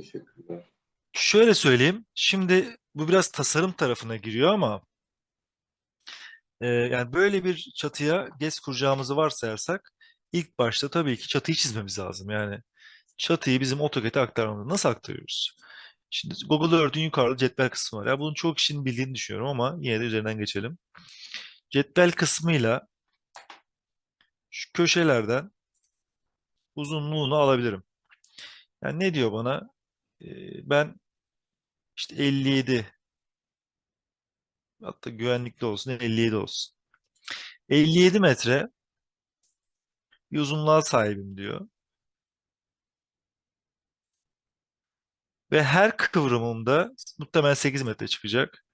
Teşekkürler. Şöyle söyleyeyim. Şimdi bu biraz tasarım tarafına giriyor ama e, yani böyle bir çatıya GES kuracağımızı varsayarsak ilk başta tabii ki çatıyı çizmemiz lazım. Yani çatıyı bizim AutoCAD'e aktarmamız. Nasıl aktarıyoruz? Şimdi Google Earth'ün yukarıda cetvel kısmı var. Ya bunun çok kişinin bildiğini düşünüyorum ama yine de üzerinden geçelim. Cetvel kısmıyla şu köşelerden uzunluğunu alabilirim. Yani ne diyor bana? Ben işte 57 hatta güvenlikli olsun 57 olsun. 57 metre bir uzunluğa sahibim diyor. Ve her kıvrımımda muhtemelen 8 metre çıkacak.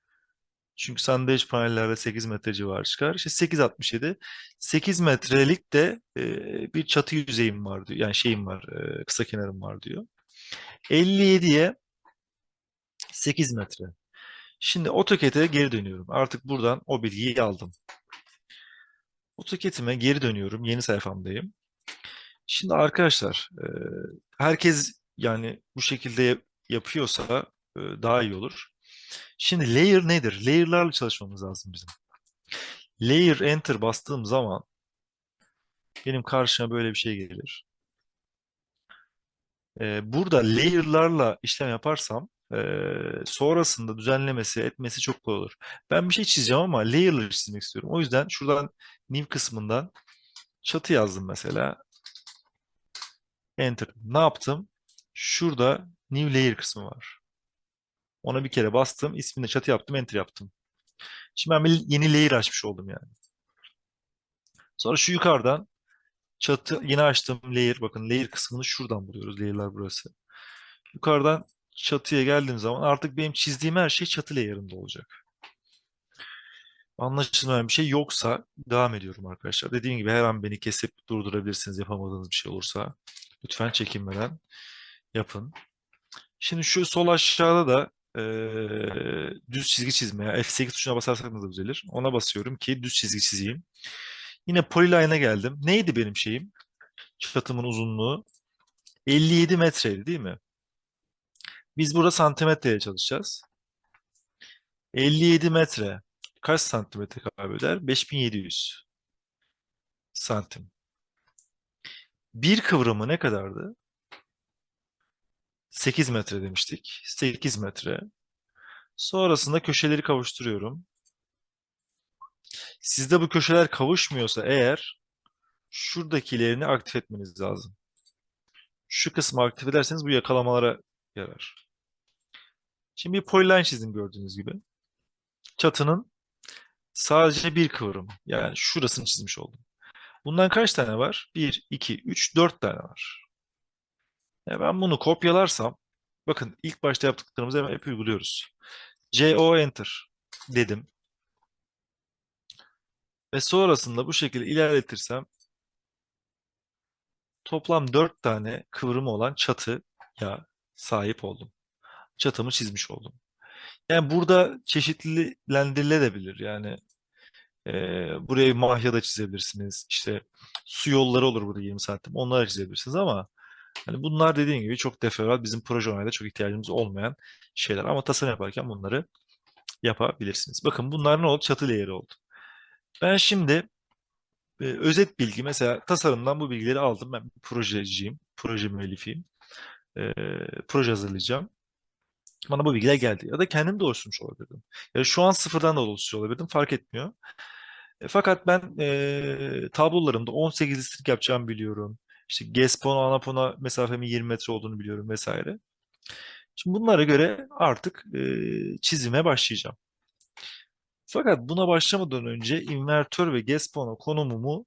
Çünkü sandviç panellerde 8 metre civarı çıkar. İşte 8.67. 8 metrelik de e, bir çatı yüzeyim var diyor. Yani şeyim var, e, kısa kenarım var diyor. 57'ye 8 metre. Şimdi AutoCAD'e geri dönüyorum. Artık buradan o bilgiyi aldım. AutoCAD'ime geri dönüyorum. Yeni sayfamdayım. Şimdi arkadaşlar, e, herkes yani bu şekilde yap- yapıyorsa e, daha iyi olur. Şimdi layer nedir? Layer'larla çalışmamız lazım bizim. Layer enter bastığım zaman benim karşıma böyle bir şey gelir. E, burada layer'larla işlem yaparsam e, sonrasında düzenlemesi, etmesi çok kolay olur. Ben bir şey çizeceğim ama layer'ları çizmek istiyorum. O yüzden şuradan new kısmından çatı yazdım mesela. Enter. Ne yaptım? Şurada new layer kısmı var. Ona bir kere bastım. ismini çatı yaptım. Enter yaptım. Şimdi ben bir yeni layer açmış oldum yani. Sonra şu yukarıdan çatı yine açtım layer. Bakın layer kısmını şuradan buluyoruz. Layer'lar burası. Yukarıdan çatıya geldiğim zaman artık benim çizdiğim her şey çatı layer'ında olacak. Anlaşılmayan bir şey yoksa devam ediyorum arkadaşlar. Dediğim gibi her an beni kesip durdurabilirsiniz yapamadığınız bir şey olursa. Lütfen çekinmeden yapın. Şimdi şu sol aşağıda da eee, düz çizgi çizmeye F8 tuşuna basarsak da düzelir. Ona basıyorum ki düz çizgi çizeyim. Yine polyline'a geldim. Neydi benim şeyim? Çatımın uzunluğu 57 metreydi değil mi? Biz burada santimetreyle çalışacağız. 57 metre kaç santimetre kaybeder? 5700 santim. Bir kıvrımı ne kadardı? 8 metre demiştik. 8 metre. Sonrasında köşeleri kavuşturuyorum. Sizde bu köşeler kavuşmuyorsa eğer şuradakilerini aktif etmeniz lazım. Şu kısmı aktif ederseniz bu yakalamalara yarar. Şimdi bir polyline çizdim gördüğünüz gibi. Çatının sadece bir kıvrımı. Yani şurasını çizmiş oldum. Bundan kaç tane var? 1, 2, 3, 4 tane var. Ya ben bunu kopyalarsam bakın ilk başta yaptıklarımızı hep uyguluyoruz. CO Enter dedim. Ve sonrasında bu şekilde ilerletirsem toplam 4 tane kıvrımı olan çatıya sahip oldum. Çatımı çizmiş oldum. Yani burada çeşitlendirilebilir. Yani e, buraya mahya da çizebilirsiniz. İşte su yolları olur burada 20 santim. Onları çizebilirsiniz ama hani bunlar dediğim gibi çok deferat bizim proje onayda çok ihtiyacımız olmayan şeyler. Ama tasarım yaparken bunları yapabilirsiniz. Bakın bunlar ne oldu? Çatı layer'ı oldu. Ben şimdi e, özet bilgi mesela tasarımdan bu bilgileri aldım. Ben bir projeciyim, proje müellifiyim. E, proje hazırlayacağım. Bana bu bilgiler geldi. Ya da kendim de oluşturmuş olabilirdim. Ya şu an sıfırdan da oluşturuyor olabilirdim. Fark etmiyor. E, fakat ben e, tablolarımda 18 listrik yapacağımı biliyorum. İşte Gespona, Anapona mesafemin 20 metre olduğunu biliyorum vesaire. Şimdi bunlara göre artık e, çizime başlayacağım. Fakat buna başlamadan önce invertör ve Gespona konumumu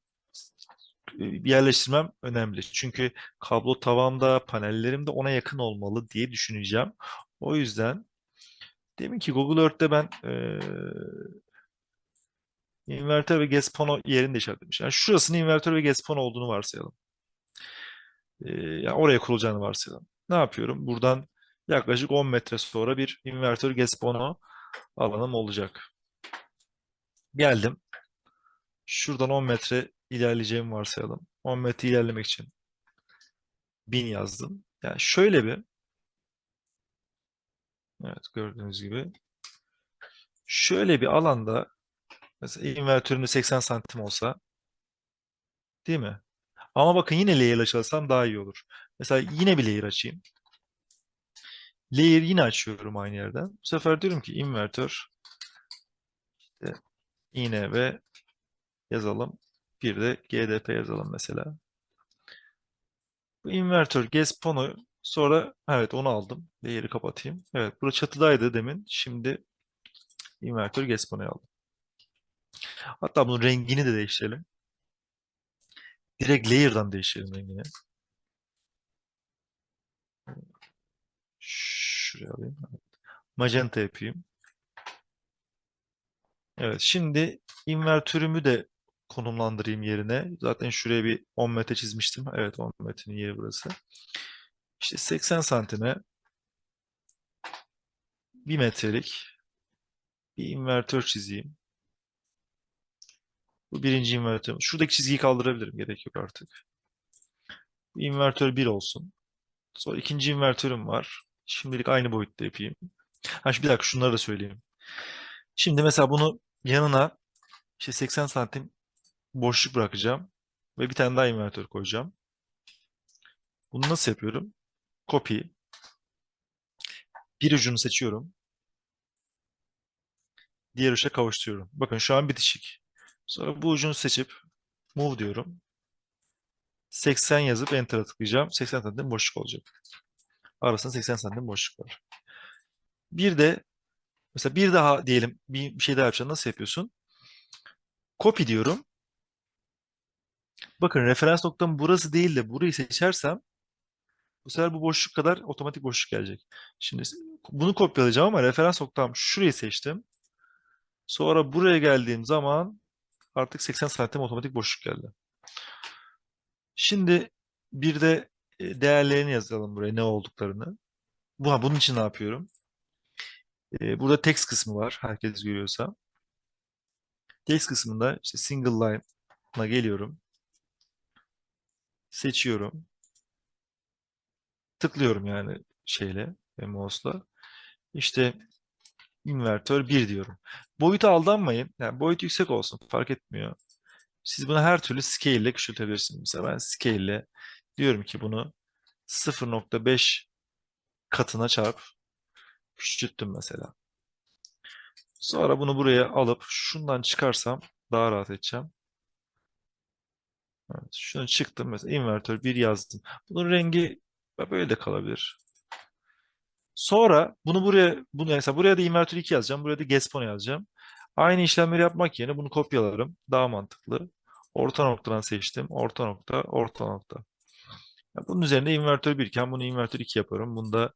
e, yerleştirmem önemli. Çünkü kablo tavamda, panellerim de ona yakın olmalı diye düşüneceğim. O yüzden demin ki Google Earth'te ben e, invertör ve Gespona yerini de işaretlemiş. Yani şurasının invertör ve Gespona olduğunu varsayalım. E, yani oraya kurulacağını varsayalım. Ne yapıyorum? Buradan yaklaşık 10 metre sonra bir invertör Gespona alanım olacak. Geldim. Şuradan 10 metre ilerleyeceğimi varsayalım. 10 metre ilerlemek için 1000 yazdım. Yani şöyle bir Evet gördüğünüz gibi. Şöyle bir alanda mesela invertörümde 80 santim olsa değil mi? Ama bakın yine layer açarsam daha iyi olur. Mesela yine bir layer açayım. Layer yine açıyorum aynı yerden. Bu sefer diyorum ki invertör iğne ve yazalım. Bir de GDP yazalım mesela. Bu invertör Gespono sonra evet onu aldım. Layer'ı kapatayım. Evet burada çatıdaydı demin. Şimdi invertör Gespono'yu aldım. Hatta bunun rengini de değiştirelim. Direkt layer'dan değiştirelim rengini. Şuraya alayım. Magenta yapayım. Evet şimdi invertörümü de konumlandırayım yerine. Zaten şuraya bir 10 metre çizmiştim. Evet 10 metrenin yeri burası. İşte 80 santime 1 metrelik bir invertör çizeyim. Bu birinci invertör. Şuradaki çizgiyi kaldırabilirim. Gerek yok artık. Bu invertör 1 olsun. Sonra ikinci invertörüm var. Şimdilik aynı boyutta yapayım. Ha, bir dakika şunları da söyleyeyim. Şimdi mesela bunu yanına işte 80 santim boşluk bırakacağım. Ve bir tane daha invertör koyacağım. Bunu nasıl yapıyorum? Copy. Bir ucunu seçiyorum. Diğer uça kavuşturuyorum. Bakın şu an bitişik. Sonra bu ucunu seçip move diyorum. 80 yazıp enter'a tıklayacağım. 80 santim boşluk olacak. Arasında 80 santim boşluk var. Bir de mesela bir daha diyelim bir, şey daha yapacaksın. Nasıl yapıyorsun? Copy diyorum. Bakın referans noktam burası değil de burayı seçersem bu sefer bu boşluk kadar otomatik boşluk gelecek. Şimdi bunu kopyalayacağım ama referans noktam şurayı seçtim. Sonra buraya geldiğim zaman artık 80 santim otomatik boşluk geldi. Şimdi bir de e, değerlerini yazalım buraya ne olduklarını. Bu, bunun için ne yapıyorum? Burada text kısmı var. Herkes görüyorsa. Text kısmında işte single line'a geliyorum. Seçiyorum. Tıklıyorum yani şeyle, e, mouse'la. İşte invertör 1 diyorum. Boyuta aldanmayın. Yani boyut yüksek olsun fark etmiyor. Siz bunu her türlü scale ile küçültebilirsiniz. Mesela ben scale ile diyorum ki bunu 0.5 katına çarp küçülttüm mesela. Sonra bunu buraya alıp şundan çıkarsam daha rahat edeceğim. Evet, şunu çıktım mesela invertör 1 yazdım. Bunun rengi böyle de kalabilir. Sonra bunu buraya bunu mesela buraya da invertör 2 yazacağım. Buraya da Gaspon yazacağım. Aynı işlemleri yapmak yerine bunu kopyalarım. Daha mantıklı. Orta noktadan seçtim. Orta nokta, orta nokta. Bunun üzerinde invertör 1 iken bunu invertör 2 yaparım. Bunda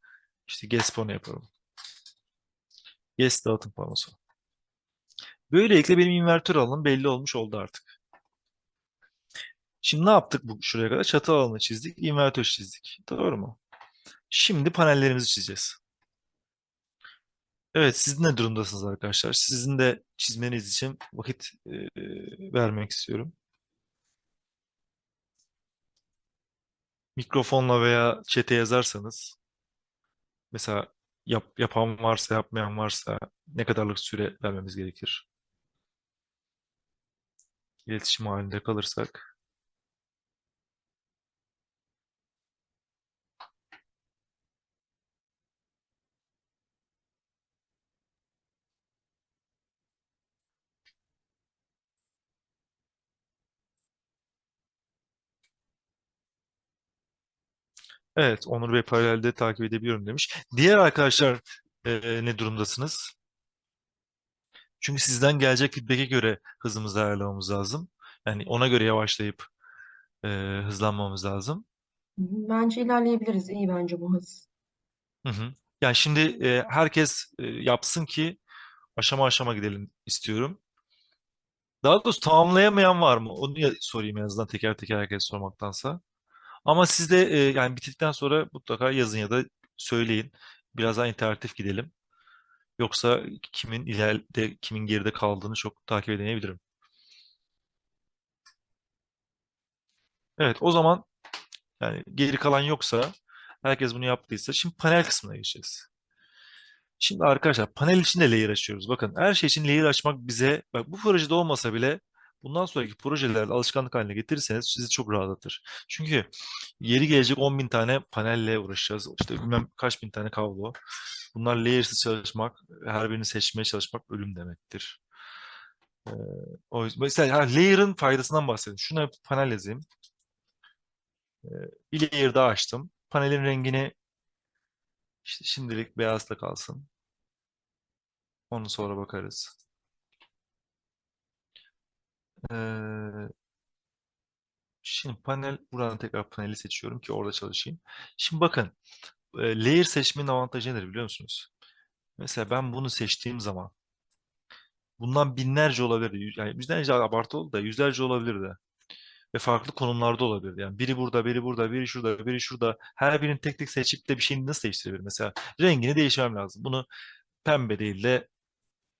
işte Gaspon yaparım. Gas dağıtım panosu. Böylelikle benim invertör alanım belli olmuş oldu artık. Şimdi ne yaptık bu şuraya kadar? Çatı alanı çizdik, invertör çizdik. Doğru mu? Şimdi panellerimizi çizeceğiz. Evet, siz ne durumdasınız arkadaşlar? Sizin de çizmeniz için vakit e, vermek istiyorum. Mikrofonla veya chat'e yazarsanız, mesela yap, yapan varsa, yapmayan varsa ne kadarlık süre vermemiz gerekir? İletişim halinde kalırsak. Evet, Onur Bey paralelde takip edebiliyorum demiş. Diğer arkadaşlar e, ne durumdasınız? Çünkü sizden gelecek feedback'e göre hızımızı ayarlamamız lazım. Yani ona göre yavaşlayıp e, hızlanmamız lazım. Bence ilerleyebiliriz. İyi bence bu hız. Hı hı. Yani şimdi e, herkes e, yapsın ki aşama aşama gidelim istiyorum. Daha doğrusu tamamlayamayan var mı? Onu ya- sorayım en azından teker teker herkes sormaktansa. Ama siz de e, yani bitirdikten sonra mutlaka yazın ya da söyleyin. Biraz daha interaktif gidelim. Yoksa kimin ileride, kimin geride kaldığını çok takip edemeyebilirim. Evet, o zaman yani geri kalan yoksa herkes bunu yaptıysa şimdi panel kısmına geçeceğiz. Şimdi arkadaşlar panel için de layer açıyoruz. Bakın her şey için layer açmak bize, bak bu projede olmasa bile bundan sonraki projelerde alışkanlık haline getirirseniz sizi çok rahatlatır. Çünkü yeri gelecek 10 bin tane panelle uğraşacağız. İşte bilmem kaç bin tane kablo. Bunlar layersız çalışmak, her birini seçmeye çalışmak ölüm demektir. Ee, o yüzden, mesela layer'ın faydasından bahsedeyim. Şuna bir panel yazayım. Ee, bir layer daha açtım. Panelin rengini işte şimdilik beyazla kalsın. Onu sonra bakarız. Şimdi panel, buradan tekrar paneli seçiyorum ki orada çalışayım. Şimdi bakın, layer seçmenin avantajı nedir biliyor musunuz? Mesela ben bunu seçtiğim zaman bundan binlerce olabilirdi. Yani binlerce abartı oldu da yüzlerce olabilirdi. Ve farklı konumlarda olabilirdi. Yani biri burada, biri burada, biri şurada, biri şurada. Her birini tek tek seçip de bir şeyini nasıl değiştirebilirim? Mesela rengini değiştirmem lazım. Bunu pembe değil de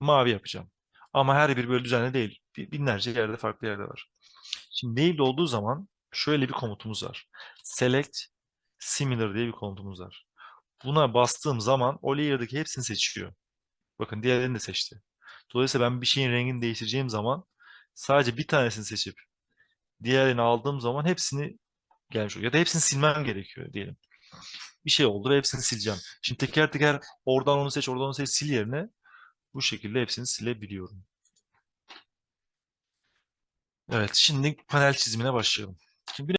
mavi yapacağım. Ama her biri böyle düzenli değil. Bi- Binlerce yerde farklı yerde var. Şimdi named olduğu zaman şöyle bir komutumuz var. Select similar diye bir komutumuz var. Buna bastığım zaman o layer'daki hepsini seçiyor. Bakın diğerlerini de seçti. Dolayısıyla ben bir şeyin rengini değiştireceğim zaman sadece bir tanesini seçip diğerini aldığım zaman hepsini gelmiş oluyor. Ya da hepsini silmem gerekiyor diyelim. Bir şey oldu ve hepsini sileceğim. Şimdi teker teker oradan onu seç, oradan onu seç, sil yerine bu şekilde hepsini silebiliyorum. Evet, şimdi panel çizimine başlayalım. Şimdi